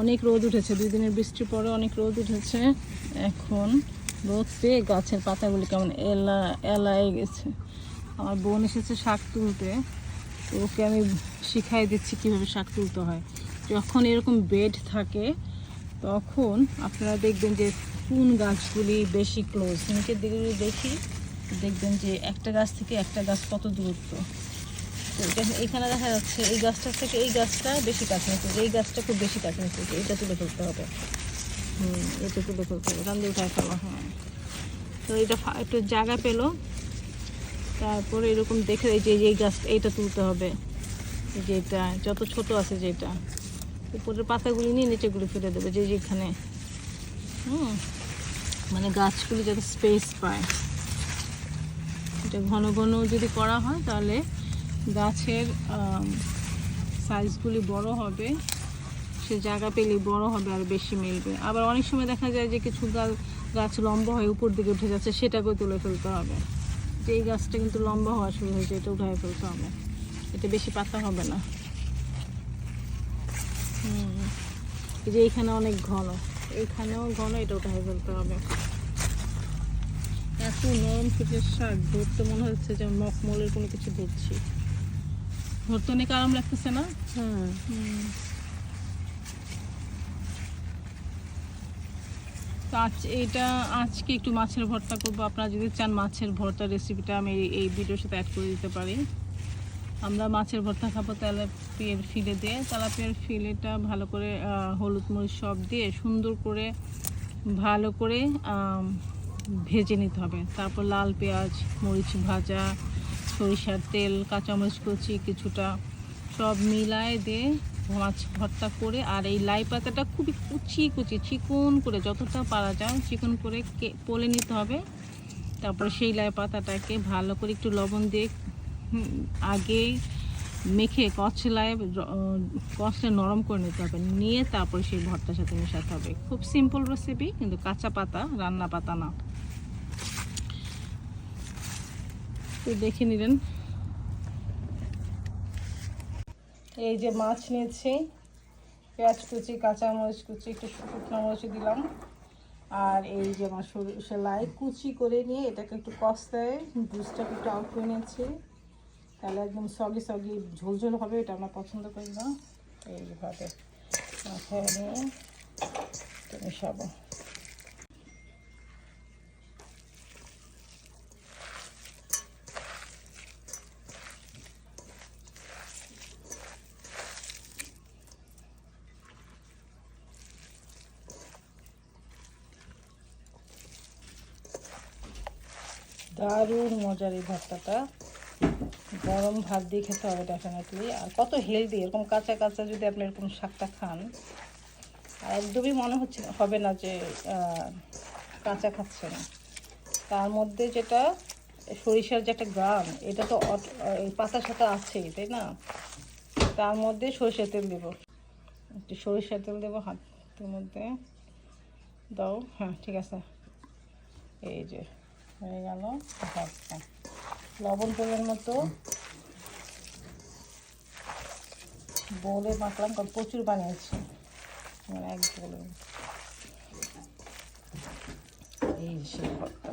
অনেক রোদ উঠেছে। দুই দিনের বৃষ্টির পরে অনেক রোদ উঠেছে। এখন রোদ পেয়ে গাছের পাতাগুলি কেমন এলা, এলায় গেছে। আমার বোন এসেছে শাক তুলতে। তো ওকে আমি শিখাই দিচ্ছি কীভাবে শাক তুলতে হয়। যখন এরকম বেড থাকে, তখন আপনারা দেখবেন যে কোন গাছগুলি বেশি ক্লোজ নিচের দিকে দেখি, দেখবেন যে একটা গাছ থেকে একটা গাছ কত দূরত্ব। এখানে দেখা যাচ্ছে এই গাছটার থেকে এই গাছটা বেশি কাছে নিচ্ছে এই গাছটা খুব বেশি কাছে নিচ্ছে এটা তুলে ফেলতে হবে। হুম, এটা তুলে ফেলতে হবে দিয়ে উঠায় ফেলো হ্যাঁ। তো এটা একটু জায়গা পেল, তারপরে এরকম দেখে এই যে, এই গাছটা এইটা তুলতে হবে। এই যে এটা, যত ছোট আছে যেটা উপরের পাতাগুলি নিয়ে নিচেগুলি ফেলে দেবে, যে যেখানে। হুম মানে গাছগুলি যাতে স্পেস পায়। এটা ঘন ঘন যদি করা হয় তাহলে গাছের সাইজগুলি বড় হবে, সে জায়গা পেলে বড় হবে আর বেশি মিলবে। আবার অনেক সময় দেখা যায় যে কিছু গাছ লম্বা হয়ে উপর দিকে উঠে যাচ্ছে, সেটাকেও তুলে ফেলতে হবে। যে এই গাছটা কিন্তু লম্বা হওয়া শুরু হয়েছে, এটা উঠায় ফেলতে হবে। এটা বেশি পাতা হবে না। হুম। এই যে এইখানে অনেক ঘন, এইখানেও ঘন, এটা উঠায় ফেলতে হবে। এত নরম ফুটের শাক, ধরতে মনে হচ্ছে যে মখমলের কোনো কিছু ধরছি। ধরতে অনেক আরাম লাগতেছে না। তো আজ এইটা আজকে একটু মাছের ভর্তা করব। আপনারা যদি চান মাছের ভর্তা রেসিপিটা আমি এই- এই ভিডিওর সাথে অ্যাড করে দিতে পারি। আমরা মাছের ভর্তা খাব তেলাপিয়ার ফিলে দিয়ে। তেলাপিয়ার ফিলেটা ভালো করে হলুদ মরিচ সব দিয়ে সুন্দর করে ভালো করে ভেজে নিতে হবে। তারপর লাল পেঁয়াজ মরিচ ভাজা সরিষার তেল, কাঁচামরিচ কুচি কিছুটা সব মিলায় দিয়ে মাছ ভর্তা করে আর এই লাই পাতাটা খুবই কুচি কুচি, চিকন করে যতটা পারা যায় চিকন করে পলে নিতে হবে। তারপরে সেই লাই পাতাটাকে ভালো করে একটু লবণ দিয়ে আগে মেখে কচলায় কচলে নরম করে নিতে হবে। নিয়ে তারপরে সেই ভর্তার সাথে মেশাতে হবে। খুব সিম্পল রেসিপি কিন্তু কাঁচা পাতা, রান্না পাতা না। তো দেখে নিলেন এই যে মাছ নিয়েছি, পেঁয়াজ কুচি কাঁচা মরিচ কুচি, একটু শুকনো মরিচ দিলাম। আর এই যে আমার সরিষা লাই কুচি করে নিয়ে এটাকে একটু কষতে জুসটাকে একটু আউট করে নিয়েছি। তাহলে একদম সগি সগি ঝোলঝোল হবে, এটা আমরা পছন্দ করি না। এইভাবে মাথায় নিয়ে একটু মেশাবো। দারুণ মজার এই ভর্তাটা গরম ভাত দিয়ে খেতে হবে ডেফিনেটলি আর কত হেলদি এরকম কাঁচা কাঁচা যদি আপনি এরকম শাকটা খান আর একদমই মনে হচ্ছে হবে না যে কাঁচা খাচ্ছেন। তার মধ্যে যেটা, সরিষার যে একটা গ্রাম, এটা তো পাতার সাথে আছেই, তাই না? তার মধ্যে সরিষার তেল দেবো। একটু সরিষার তেল দেবো হাতের মধ্যে। দাও হ্যাঁ ঠিক আছে। এই যে হয়ে গেল। ভর্তা লবণ তেলের মতো বলে মাখলাম, কারণ প্রচুর বানিয়েছি। এক বলে। এই সে ভর্তা